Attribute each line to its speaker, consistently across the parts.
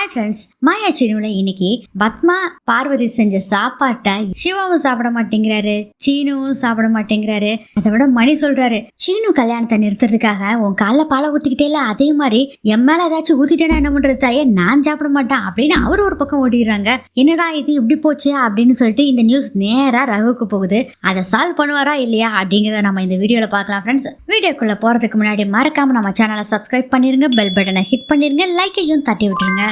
Speaker 1: Hi friends மாயா சீனுவில் இன்னைக்கு பத்மா பார்வதி செஞ்ச சாப்பாட்டை சிவாவும் சாப்பிட மாட்டேங்கிறாரு சீனுவும் சாப்பிட மாட்டேங்கிறாரு. அதை விட மணி சொல்றாரு சீனு கல்யாணத்தை நிறுத்துறதுக்காக உன் காலைல பாலை ஊத்திக்கிட்டே அதே மாதிரி என் மேல ஏதாச்சும் ஊத்திட்டேன்னா என்ன பண்றது தாயே? நான் சாப்பிட மாட்டேன் அப்படின்னு அவர் ஒரு பக்கம் ஓடிடுறாங்க. என்னடா இது இப்படி போச்சு? அப்படின்னு சொல்லிட்டு இந்த நியூஸ் நேரா ரகுக்கு போகுது. அதை சால்வ் பண்ணுவாரா இல்லையா? அப்படிங்கிறத நம்ம இந்த வீடியோவில் பார்க்கலாம் ஃப்ரெண்ட்ஸ் வீடியோக்குள்ள போறதுக்கு முன்னாடி மறக்காம நம்ம சேனலை சப்ஸ்கிரைப் பண்ணிருங்க பெல் பட்டனை ஹிட் பண்ணிருங்க லைக்கையும் தட்டி விட்டுருங்க.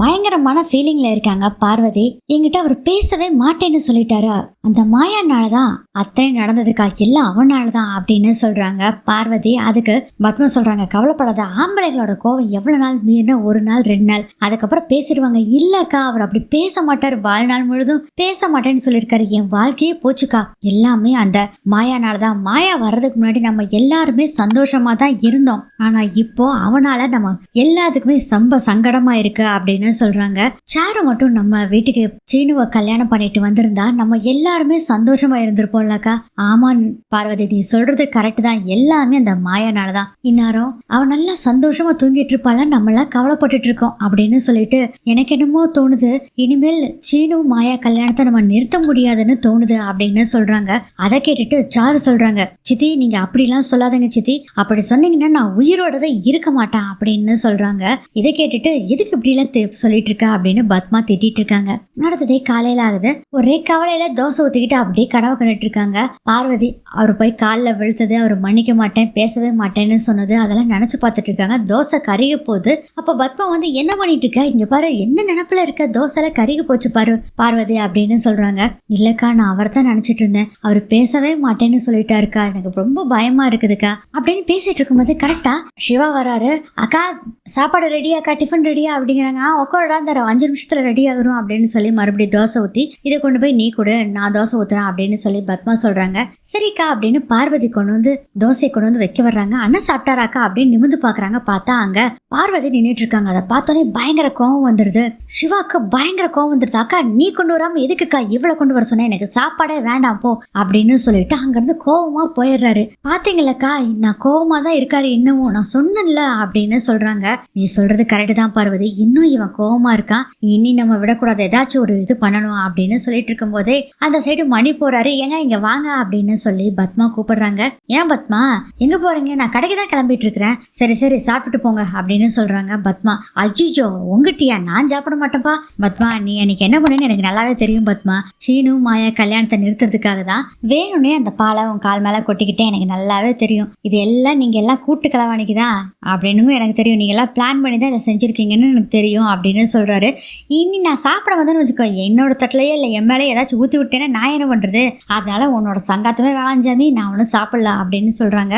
Speaker 1: பயங்கரமான ஃபீலிங்ல இருக்காங்க பார்வதி. என்கிட்ட அவர் பேசவே மாட்டேன்னு சொல்லிட்டாரு. அந்த மாயானால தான் அத்தனை நடந்ததுக்கா எல்லாம் அவனால தான் அப்படின்னு சொல்றாங்க பார்வதி. அதுக்கு பத்மா சொல்றாங்க கவலைப்படாத ஆம்பளைகளோட கோவம் எவ்வளவு நாள் மீறினா ஒரு நாள் ரெண்டு நாள். அதுக்கப்புறம் பேசிடுவாங்க இல்லக்கா அவர் அப்படி பேச மாட்டார் வாழ்நாள் முழுதும். பேச மாட்டேன்னு சொல்லியிருக்காரு என் வாழ்க்கையே போச்சுக்கா. எல்லாமே அந்த மாயானால தான் மாயா வர்றதுக்கு முன்னாடி நம்ம எல்லாருமே சந்தோஷமா தான் இருந்தோம். ஆனா இப்போ அவனால நம்ம எல்லாத்துக்குமே ரொம்ப சங்கடமா இருக்கு அப்படின்னு சொல்றாங்க. சாரு மட்டும் நம்ம வீட்டுக்கு சீனுவை கல்யாணம் பண்ணிட்டு வந்திருந்தா நம்ம எல்லாருமே சந்தோஷமா இருந்திருப்போம்லக்கா ஆமா பார்வதி நீ சொல்றது கரெக்ட் தான். எல்லாமே அந்த மாயானால தான் இந்நேரம் அவன் நல்லா சந்தோஷமா தூங்கிட்டு இருப்பாள? நம்மளாம் கவலைப்பட்டுட்டு இருக்கோம் அப்படின்னு சொல்லிட்டு எனக்கு என்னமோ தோணுது. இனிமேல் சீனு மாயா கல்யாணத்தை நம்ம நிறுத்த முடியாதுன்னு தோணுது அப்படின்னு சொல்றாங்க. அதை கேட்டுட்டு சாரு சொல்றாங்க சித்தி நீங்க அப்படிலாம் சொல்லாதங்க சித்தி. அப்படி சொன்னீங்கன்னா நான் உயிரோடவே இருக்க மாட்டேன் அப்படின்னு சொல்றாங்க. இதை கேட்டுட்டு எதுக்கு இப்படிலாம் தி- சொல்லிட்டு இருக்க அப்படின்னு பத்மா திட்டிட்டு இருக்காங்க அடுத்ததே காலையில ஆகுது. ஒரே கவலையில தோசை ஊத்திக்கிட்டு அப்படியே கனவு கண்டுட்டு இருக்காங்க பார்வதி அவர் போய் காலில் விழுத்தது அவர் மன்னிக்க மாட்டேன் பேசவே மாட்டேன்னு சொன்னது அதெல்லாம் நினைச்சு பார்த்துட்டு இருக்காங்க தோசை கருக போகுது. அப்ப பத்மா வந்து என்ன பண்ணிட்டு இருக்க இங்க பாரு என்ன நினப்புல இருக்க? தோசைல கருகி போச்சு பாரு பார்வதி அப்படின்னு சொல்றாங்க. இல்லக்கா நான் அவர் தான் நினைச்சிட்டு இருந்தேன் அவர் பேசவே மாட்டேன்னு சொல்லிட்டாருக்கா. எனக்கு ரொம்ப பயமா இருக்குதுக்கா. அப்படின்னு பேசிட்டு இருக்கும்போது கரெக்டா சிவா வராரு. அக்கா சாப்பாடு ரெடியாக்கா டிஃபன் ரெடியா அப்படிங்கிறாங்க. நான் உட்காரடா இந்த அஞ்சு நிமிஷத்துல ரெடி ஆகிரும் அப்படின்னு சொல்லி மறுபடியும் தோசை ஊத்தி இதை கொண்டு போய் நீ கொடு நான் தோசை ஊத்துறேன் அப்படின்னு சொல்லி பத்மா சொல்றாங்க. சரிக்கா அப்படின்னு பார்வதி கொண்டு வந்து தோசையை கொண்டு வந்து வைக்க வர்றாங்க. அண்ணன் சாப்பிட்டாராக்கா அப்படின்னு நிமிந்து பாக்குறாங்க பார்த்தா அங்க பார்வதி நின்றுட்டு இருக்காங்க. அதை பார்த்தோன்னே பயங்கர கோவம் வந்துருது. சிவாக்கு பயங்கர கோவம் வந்துருது. அக்கா நீ கொண்டு வராம எதுக்குக்கா இவ்வளவு கொண்டு வர சொன்னேன் எனக்கு சாப்பாடே வேண்டாம் போ அப்படின்னு சொல்லிட்டு அங்கிருந்து கோவமாக போயிடுறாரு. பாத்தீங்களக்கா நான் கோவமாக தான் இருக்காரு இன்னமும். நான் சொன்னேன்ல அப்படின்னு சொல்றாங்க. நீ சொல்றது கரெக்டு தான் பார்வதி. இன்னும் இவன் கோவமா இருக்கான். இனி நம்ம விடக்கூடாது. ஏதாச்சும் ஒரு இது பண்ணணும் அப்படின்னு சொல்லிட்டு இருக்கும்போதே அந்த சைடு மணி போறாரு. ஏங்க இங்க வாங்க அப்படின்னு சொல்லி பத்மா கூப்பிடுறாங்க. ஏன் பத்மா? எங்க போறீங்க? நான் கடைக்கு தான் கிளம்பிட்டு இருக்கிறேன். சரி சரி சாப்பிட்டுட்டு போங்க அப்படின்னு சொல்றாங்க பத்மா. ஐயோ உங்கட்டியா நான் சாப்பிட மாட்டேன்ப்பா பத்மா நீ எனக்கு என்ன பண்ணுன்னு எனக்கு நல்லாவே தெரியும் பத்மா. சீனு மாயா கல்யாணத்தை நிறுத்துறதுக்காக தான் வேணும்னே அந்த பாலை உன் கால் மேல கொட்டிக்கிட்டே எனக்கு நல்லாவே தெரியும். இது எல்லாம் நீங்க எல்லாம் கூட்டு கலவாணிக்கு தான். அப்படின்னு எனக்கு தெரியும். நீங்க எல்லாம் பிளான் பண்ணி தான் இதை செஞ்சிருக்கீங்கன்னு எனக்கு தெரியும். அப்படின்னு சொல்கிறாரு இனி நான் சாப்பிட வந்தேன்னு வச்சுக்கோ என்னோட தட்டிலேயே இல்லை என் மேலே ஏதாச்சும் ஊற்றி விட்டேன்னா நான் என்ன பண்ணுறது அதனால உன்னோட சங்காத்தமே வேளாஞ்சாமி நான் ஒன்றும் சாப்பிடலாம் அப்படின்னு சொல்கிறாங்க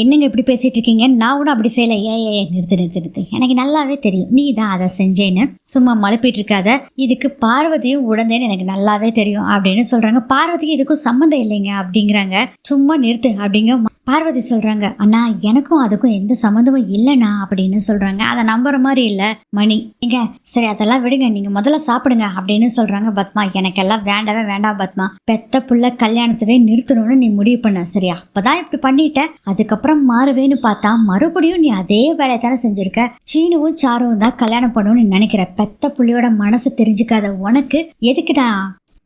Speaker 1: என்னங்க இப்படி பேசிட்டு இருக்கீங்க நான் ஒன்றும் அப்படி செய்யலை. ஏ ஏ நிறுத்து நிறுத்து நிறுத்து. எனக்கு நல்லாவே தெரியும். நீ தான் அதை செஞ்சேன்னு. சும்மா மழுப்பிட்டு இருக்காத இதுக்கு பார்வதியும் உடந்தேன்னு எனக்கு நல்லாவே தெரியும் அப்படின்னு சொல்கிறாங்க பார்வதிக்கு இதுக்கும் சம்மந்தம் இல்லைங்க அப்படிங்கிறாங்க. சும்மா நிறுத்து அப்படிங்க பார்வதி சொல்றாங்க. அண்ணா எனக்கும் அதுக்கும் எந்த சம்மந்தமும் இல்லைண்ணா அப்படின்னு சொல்றாங்க. அதை நம்புற மாதிரி இல்லை மணி. ஏங்க சரி அதெல்லாம் விடுங்க. நீங்க முதல்ல சாப்பிடுங்க அப்படின்னு சொல்றாங்க பத்மா. எனக்கெல்லாம் வேண்டவே வேண்டாம் பத்மா. பெத்த புள்ள கல்யாணத்தவே நிறுத்தணும்னு நீ முடிவு பண்ண சரியா? அப்பதான் இப்படி பண்ணிட்ட. அதுக்கப்புறம் மாறுவேன்னு பார்த்தா மறுபடியும் நீ அதே வேலையை தானே செஞ்சிருக்க. சீனுவும் சாருவும் தான் கல்யாணம் பண்ணணும்னு நினைக்கிற பெத்த புள்ளியோட மனசு தெரிஞ்சுக்காத உனக்கு எதுக்குடா?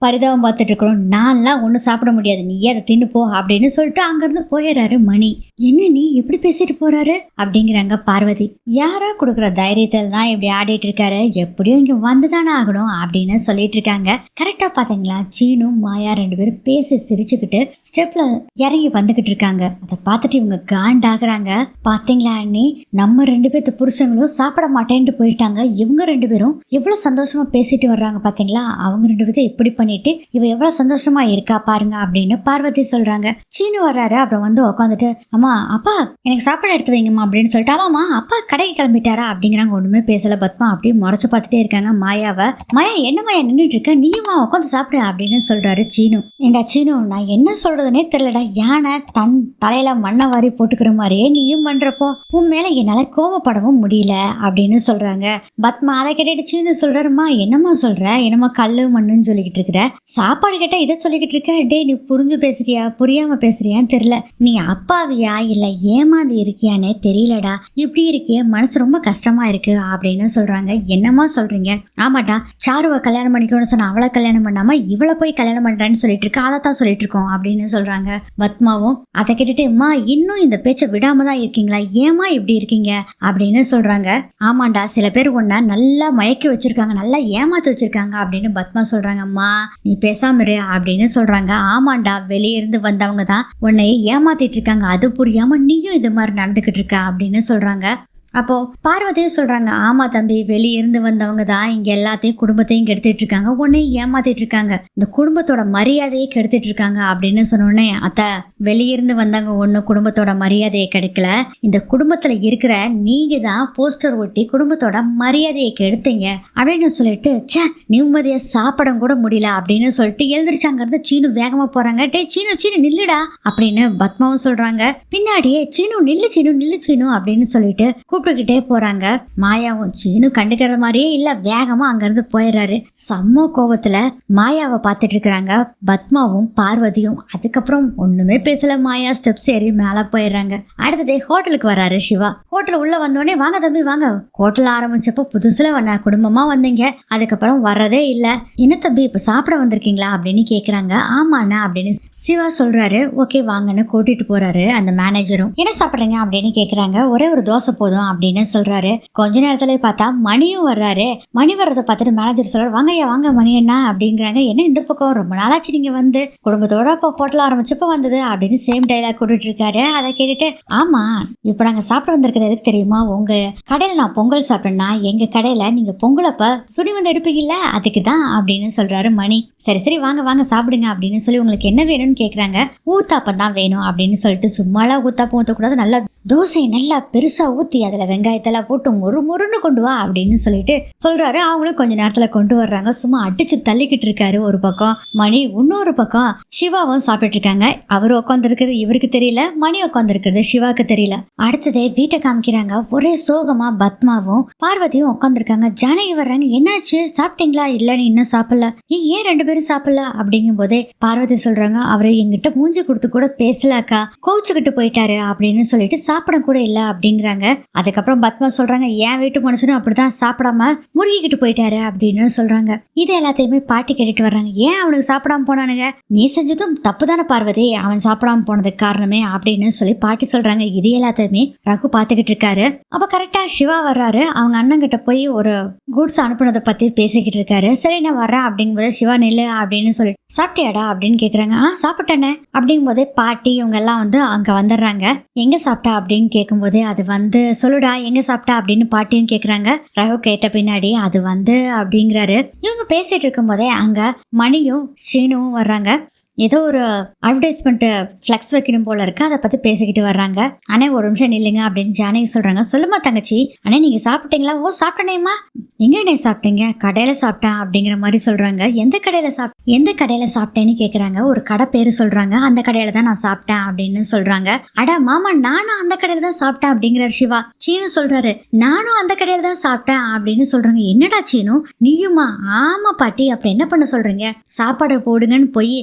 Speaker 1: பரிதாபம் பார்த்துட்டு இருக்கிறோம். நான்லாம் ஒன்றும் சாப்பிட முடியாது. நீ அதை தின்னு போ அப்படின்னு சொல்லிட்டு அங்கேருந்து போயிடுறாரு மணி. என்ன நீ எப்படி பேசிட்டு போறாரு? அப்படிங்கிறாங்க பார்வதி. யாரோ கொடுக்குற தைரியத்தில் தான் இப்படி ஆடிட்டு இருக்காரு. எப்படியும் இங்கே வந்துதானே ஆகணும் அப்படின்னு சொல்லிட்டு இருக்காங்க. கரெக்டாக பார்த்தீங்களா சீனும் மாயா ரெண்டு பேரும் பேசி சிரிச்சுக்கிட்டு ஸ்டெப்ல இறங்கி வந்துகிட்டு இருக்காங்க. அதை பார்த்துட்டு இவங்க காண்டாகிறாங்க. பார்த்தீங்களா அண்ணி? நம்ம ரெண்டு பேர்த்து புருஷங்களும் சாப்பிட மாட்டேன்ட்டு போயிட்டாங்க. இவங்க ரெண்டு பேரும் எவ்வளோ சந்தோஷமா பேசிட்டு வர்றாங்க பார்த்தீங்களா அவங்க ரெண்டு பேரும் இப்படி பண்ணிட்டு இவ எவ்வளவு சந்தோஷமா இருக்கா பாருங்க அப்படின்னு பார்வதி சொல்றாங்க. சீனு வர்றாரு அப்புறம் வந்து உட்காந்துட்டு அம்மா அப்பா எனக்கு சாப்பாடு எடுத்து வைங்கம்மா அப்படின்னு சொல்லிட்டு ஆமாம்மா அப்பா கடைக்கு கிளம்பிட்டாரா? அப்படிங்கிறாங்க ஒண்ணுமே பேசல. பத்மா அப்படி முறைச்சு பார்த்துட்டே இருக்காங்க. மாயாவை மாயா என்ன மாயா நின்றுட்டு இருக்க நீயுமா உட்காந்து சாப்பிடு அப்படின்னு சொல்றாரு சீனு. ஏண்டா சீனு நான் என்ன சொல்றதுனே தெரியலடா யானை தன் தலையில மண்ணை வாரி போட்டுக்கிற மாதிரியே நீயும் பண்றப்போ உன் மேல என்னால கோவப்படவும் முடியல அப்படின்னு சொல்றாங்க. பத்மா அதை கேட்டுட்டு சீனு சொல்றாருமா என்னம்மா சொல்ற? என்னம்மா கல்லு மண்ணுன்னு சொல்லிக்கிட்டு இருக்கிற? கிட்ட சாப்பாடு கேட்டா இதை சொல்லிக்கிட்டு இருக்க? டேய் நீ புரிஞ்சு பேசுறியா? புரியாம பேசுறியான்னு தெரியல. நீ அப்பாவியா இல்ல ஏமாந்து இருக்கியானே தெரியலடா. இப்படி இருக்கியே மனசு ரொம்ப கஷ்டமா இருக்கு அப்படின்னு சொல்றாங்க. என்னம்மா சொல்றீங்க? ஆமாடா சாருவை கல்யாணம் பண்ணிக்கணும்னு சொன்ன அவளை கல்யாணம் பண்ணாம இவளை போய் கல்யாணம் பண்றேன்னு சொல்லிட்டு இருக்கா அதை தான் சொல்லிட்டு இருக்கோம் அப்படின்னு சொல்றாங்க பத்மாவும். அதை கேட்டுட்டு அம்மா இன்னும் இந்த பேச்சை விடாம தான் இருக்கீங்களா? ஏமா இப்படி இருக்கீங்க? அப்படின்னு சொல்றாங்க. ஆமாண்டா சில பேர் உன்னை நல்லா மயக்கி வச்சிருக்காங்க நல்லா ஏமாத்து வச்சிருக்காங்க அப்படின்னு பத்மா சொல்றாங்க. அம்மா நீ பேசாம இரு அப்படின்னு சொல்றாங்க. ஆமாண்டா வெளியிருந்து வந்தவங்க தான் உன்னை ஏமாத்திட்டு இருக்காங்க. அது புரியாம நீயும் இது மாதிரி நடந்துகிட்டு இருக்க அப்படின்னு சொல்றாங்க. அப்போ பார்வதியும் சொல்றாங்க ஆமா தம்பி வெளியிருந்து வந்தவங்க தான் இங்க எல்லாத்தையும் குடும்பத்தையும் கெடுத்துட்டு இருக்காங்க. உன்னையும் ஏமாத்திட்டு இருக்காங்க. இந்த குடும்பத்தோட மரியாதையை கெடுத்துட்டு இருக்காங்க. அப்படின்னு சொன்னோடனே அத்தை வெளியிருந்து வந்தவங்க ஒண்ணு குடும்பத்தோட மரியாதையை கெடுக்கல. இந்த குடும்பத்துல இருக்கிற நீங்க தான் போஸ்டர் ஒட்டி குடும்பத்தோட மரியாதையை கெடுத்தீங்க. அப்படின்னு சொல்லிட்டு ச்சே நிம்மதியா சாப்பிட கூட முடியல. அப்படின்னு சொல்லிட்டு எழுந்திரிச்சாங்க இருந்து சீனு வேகமா போறாங்க. டே சீனு சீனு நில்லுடா. அப்படின்னு பத்மாவும் சொல்றாங்க. பின்னாடியே சீனு நில்லு சீனு நில்லு சீனு. அப்படின்னு சொல்லிட்டு கூப்பிட்டுக்கிட்டே போகிறாங்க மாயாவும் சீனும் கண்டுக்கிற மாதிரியே இல்லை வேகமாக அங்கேருந்து போயிடுறாரு. செம்ம கோபத்தில் மாயாவை பார்த்துட்டு இருக்கிறாங்க. பத்மாவும் பார்வதியும் அதுக்கப்புறம் ஒன்றுமே பேசல. மாயா ஸ்டெப்ஸ் ஏறி மேலே போயிடுறாங்க. அடுத்ததே ஹோட்டலுக்கு வராரு சிவா. ஹோட்டல் உள்ளே வந்தோடனே வாங்க தம்பி வாங்க. ஹோட்டல் ஆரம்பிச்சப்போ புதுசில் வந்த குடும்பமாக வந்தீங்க. அதுக்கப்புறம் வர்றதே இல்லை. என்ன தம்பி இப்போ சாப்பிட வந்திருக்கீங்களா? அப்படின்னு கேட்குறாங்க ஆமாண்ணா அப்படின்னு சிவா சொல்கிறாரு ஓகே வாங்கன்னு கூட்டிகிட்டு போகிறாரு அந்த மேனேஜரும் என்ன சாப்பிட்றீங்க? அப்படின்னு கேட்குறாங்க ஒரே ஒரு தோசை போதும். அப்படின்னு சொல்றாரு. கொஞ்ச நேரத்துல பார்த்தா மணியும் வர்றாரு. மணி வர்றதை பார்த்துட்டு மேனேஜர் சொல்றாரு வாங்கய்யா வாங்க மணி என்ன அப்படிங்கிறாங்க. என்ன இந்த பக்கம்? ரொம்ப நாளாச்சு நீங்க வந்து. குடும்பத்தோட இப்போ ஹோட்டல் ஆரம்பிச்சப்போ வந்தது அப்படின்னு சேம் டைலாக் கொடுத்துட்டு இருக்காரு. அதை கேட்டுட்டு ஆமா இப்போ நாங்க சாப்பிட வந்திருக்கிறது எதுக்கு தெரியுமா உங்க கடையில் நான் பொங்கல் சாப்பிட்டேன்னா எங்க கடையில நீங்க பொங்கலப்ப சுடி வந்து எடுப்பீங்கல்ல அதுக்கு தான் அப்படின்னு சொல்றாரு மணி. சரி சரி வாங்க வாங்க சாப்பிடுங்க அப்படின்னு சொல்லி உங்களுக்கு என்ன வேணும்னு கேட்குறாங்க ஊத்தாப்பம் தான் வேணும் அப்படின்னு சொல்லிட்டு சும்மாலாம் ஊத்தாப்பம் ஊற்றக்கூடாது நல்லா தோசை நல்லா பெருசா ஊற்றி அதுல வெங்காயத்தெல்லாம் போட்டு மொறு மொறுன்னு கொண்டு வா அப்படின்னு சொல்லிட்டு சொல்றாரு. அவங்களும் கொஞ்ச நேரத்துல கொண்டு வர்றாங்க. சும்மா அடிச்சு தள்ளிக்கிட்டு இருக்காரு ஒரு பக்கம். மணி இன்னொரு பக்கம். சிவாவும் சாப்பிட்டுட்டு இருக்காங்க அவர் உட்காந்துருக்கிறது இவருக்கு தெரியல. மணி உட்காந்துருக்குறது சிவாக்கு தெரியல. அடுத்ததே வீட்டை காமிக்கிறாங்க. ஒரே சோகமா பத்மாவும் பார்வதியும் உட்காந்துருக்காங்க ஜானகி வர்றாங்க. என்னாச்சு? சாப்பிட்டீங்களா? இல்லைன்னு இன்னும் சாப்பிடல. ஏன் ஏன் ரெண்டு பேரும் சாப்பிடல? அப்படிங்கும் போதே பார்வதி சொல்றாங்க. அவரு எங்கிட்ட மூஞ்சி கொடுத்து கூட பேசலாக்கா கோவிச்சுக்கிட்டு போயிட்டாரு அப்படின்னு சொல்லிட்டு சாப்பிட கூட இல்ல அப்படிங்கிறாங்க. அதுக்கப்புறம் பத்மா சொல்றாங்க என் வீட்டு மனுஷனும் அப்படிதான் சாப்பிடாம முருகிக்கிட்டு போயிட்டாரு அப்படின்னு சொல்றாங்க. இது எல்லாத்தையுமே பாட்டி கேட்டுட்டு வர்றாங்க. ஏன் அவனுக்கு சாப்பிடாம போனானுங்க? நீ செஞ்சதும் தப்பு தானே பார்வதி. அவன் சாப்பிடாம போனதுக்கு காரணமே அப்படின்னு சொல்லி பாட்டி சொல்றாங்க. இது எல்லாத்தையுமே ரகு பார்த்துக்கிட்டு இருக்காரு. அப்ப கரெக்டா சிவா வர்றாரு. அவங்க அண்ணன் கிட்ட போய் ஒரு கூட்ஸ் அனுப்புனதை பத்தி பேசிக்கிட்டு இருக்காரு. சரி நான் வரேன் அப்படிங்கும்போது சிவா நில்லு அப்படின்னு சொல்லி சாப்பிட்டியாடா அப்படின்னு கேக்குறாங்க. ஆ சாப்பிட்டேனே அப்படிங்கும்போதே பாட்டி இவங்க எல்லாம் வந்து அங்க வந்துடுறாங்க. எங்க சாப்பிட்டா? அப்படின்னு கேட்கும்போது அது வந்து சொல்லுடா எங்க சாப்பிட்டா? அப்படின்னு பாட்டியும் கேக்குறாங்க. ரகு கேட்ட பின்னாடி அது வந்து அப்படிங்கிறாரு. இவங்க பேசிட்டு இருக்கும்போதே அங்க மணியும் ஷீனுவும் வர்றாங்க. ஏதோ ஒரு அட்வர்டைஸ்மெண்ட் ஃப்ளெக்ஸ் வைக்கணும் போல இருக்கு. அதை பத்தி பேசிக்கிட்டு வர்றாங்க. அண்ணே ஒரு நிமிஷம் நில்லுங்க அப்படின்னு ஜானகி சொல்றாங்க. சொல்லுமா தங்கச்சி? அண்ணே நீங்க சாப்பிட்டீங்களா? ஓ சாப்பிட்டனேம்மா. எங்கே அண்ணே சாப்பிட்டீங்க? கடையில சாப்பிட்டேன் அப்படிங்கிற மாதிரி சொல்றாங்க. எந்த கடையில சாப் எந்த கடையில சாப்பிட்டேன்னு கேட்குறாங்க ஒரு கடை பேரு சொல்றாங்க. அந்த கடையில தான் நான் சாப்பிட்டேன் அப்படின்னு சொல்றாங்க. அட மாமா நானும் அந்த கடையில தான் சாப்பிட்டேன் அப்படிங்கிறார் சிவா. சீனு சொல்றாரு நானும் அந்த கடையில தான் சாப்பிட்டேன் அப்படின்னு சொல்றாங்க. என்னடா சீனு? நீயுமா? ஆமா பாட்டி. அப்புறம் என்ன பண்ண சொல்றீங்க? சாப்பாடு போடுங்கன்னு போய்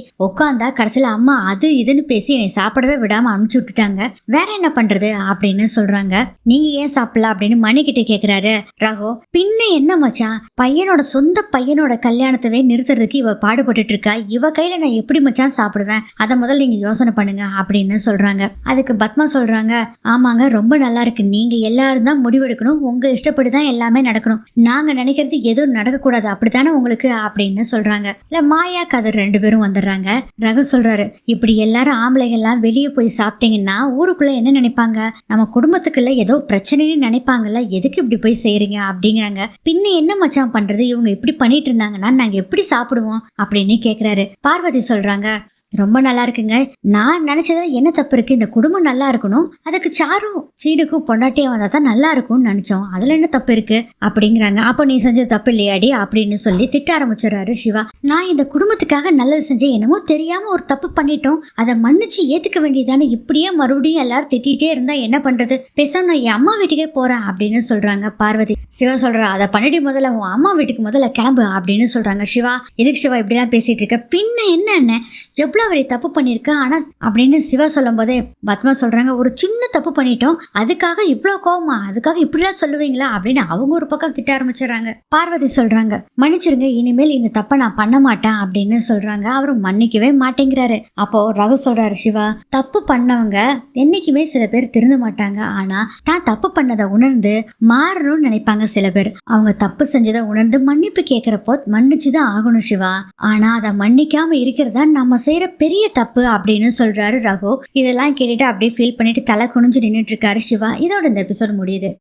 Speaker 1: உட்காந்தா கடைசியில அம்மா அது இதுன்னு பேசி என்னை சாப்பிடவே விடாமல் அனுப்பிச்சு விட்டுட்டாங்க. வேற என்ன பண்றது அப்படின்னு சொல்றாங்க. நீங்க ஏன் சாப்பிடலாம் அப்படின்னு மணிக்கிட்ட கேட்குறாரு ராகோ பின்ன என்ன மச்சான்? பையனோட சொந்த பையனோட கல்யாணத்தவே நிறுத்துறதுக்கு இவ பாடுபட்டுட்டு இருக்கா? இவ கையில நான் எப்படி மச்சான் சாப்பிடுவேன்? அதை முதல்ல நீங்க யோசனை பண்ணுங்க அப்படின்னு சொல்றாங்க. அதுக்கு பத்மா சொல்றாங்க ஆமாங்க ரொம்ப நல்லா இருக்கு. நீங்க எல்லாரும் தான் முடிவெடுக்கணும். உங்க இஷ்டப்படி தான் எல்லாமே நடக்கணும். நாங்க நினைக்கிறது எதுவும் நடக்கக்கூடாது. அப்படித்தானே உங்களுக்கு? அப்படின்னு சொல்றாங்க. இல்ல மாயா கதர் ரெண்டு பேரும் வந்துடுறாங்க. ரகு சொல்றாரு இப்படி எல்லாரும் ஆம்பளைகள்லாம் வெளியே போய் சாப்பிட்டீங்கன்னா ஊருக்குள்ள என்ன நினைப்பாங்க? நம்ம குடும்பத்துக்குள்ள ஏதோ பிரச்சனைன்னு நினைப்பாங்கல்ல எதுக்கு இப்படி போய் செய்யறீங்க அப்படிங்கிறாங்க. பின்ன என்ன மச்சான் பண்றது? இவங்க இப்படி பண்ணிட்டு இருந்தாங்கன்னா நாங்க எப்படி சாப்பிடுவோம்? அப்படின்னு கேக்குறாரு. பார்வதி சொல்றாங்க ரொம்ப நல்லா இருக்குங்க. நான் நினைச்சதுல என்ன தப்பு இருக்கு? இந்த குடும்பம் நல்லா இருக்கணும். அதுக்கு சாரும் சீடுக்கும் பொண்டாட்டியும் வந்தா தான் நல்லா இருக்கும்னு நினைச்சோம். அதுல என்ன தப்பு இருக்கு? அப்படிங்கிறாங்க. அப்போ நீ செஞ்ச தப்பு இல்லையாடி? அப்படின்னு சொல்லி திட்ட ஆரம்பிச்சிடறாரு சிவா. நான் இந்த குடும்பத்துக்காக நல்லது செஞ்சேன். என்னமோ தெரியாம ஒரு தப்பு பண்ணிட்டோம். அதை மன்னிச்சு ஏத்துக்க வேண்டியதானே? இப்படியே மறுபடியும் எல்லாரும் திட்டிகிட்டே இருந்தா என்ன பண்றது? பேசாம நான் என் அம்மா வீட்டுக்கே போறேன் அப்படின்னு சொல்றாங்க பார்வதி. சிவா சொல்ற அதை பண்ணிட்டு முதல்ல. உன் அம்மா வீட்டுக்கு முதல்ல கிளம்பு அப்படின்னு சொல்றாங்க சிவா. எதுக்கு சிவா இப்படிலாம் பேசிட்டு இருக்க? பின்ன என்ன என்ன எவ்வளவு பெரிய தப்பு பண்ணிருக்க. ஆனா அப்படின்னு சிவா சொல்லும் போதே பத்மா சொல்றாங்க ஒரு சின்ன தப்பு பண்ணிட்டோம். அதுக்காக இவ்வளோ கோவமா? அதுக்காக இப்படிலாம் சொல்லுவீங்களா? அப்படின்னு அவங்க ஒரு பக்கம் திட்ட ஆரம்பிச்சிடுறாங்க. பார்வதி சொல்றாங்க மன்னிச்சிருங்க இனிமேல் இந்த தப்பை நான் பண்ண மாட்டேன். அப்படின்னு சொல்றாங்க. அவரும் மன்னிக்கவே மாட்டேங்கிறாரு. அப்போ ரகு சொல்றாரு சிவா தப்பு பண்ணவங்க என்னைக்குமே சில பேர் திருந்த மாட்டாங்க. ஆனா தான் தப்பு பண்ணதை உணர்ந்து மாறணும்னு நினைப்பாங்க சில பேர். அவங்க தப்பு செஞ்சதை உணர்ந்து மன்னிப்பு கேட்கறப்போ மன்னிச்சு தான் ஆகணும் சிவா. ஆனா அதை மன்னிக்காம இருக்கிறதா நம்ம செய்யற பெரிய தப்பு அப்படின்னு சொல்றாரு ரகு. இதெல்லாம் கேட்டுட்டு அப்படியே ஃபீல் பண்ணிட்டு தலை குனிஞ்சு நின்னுட்டு இருக்காரு சிவா. இதோட இந்த எபிசோட் முடியுது.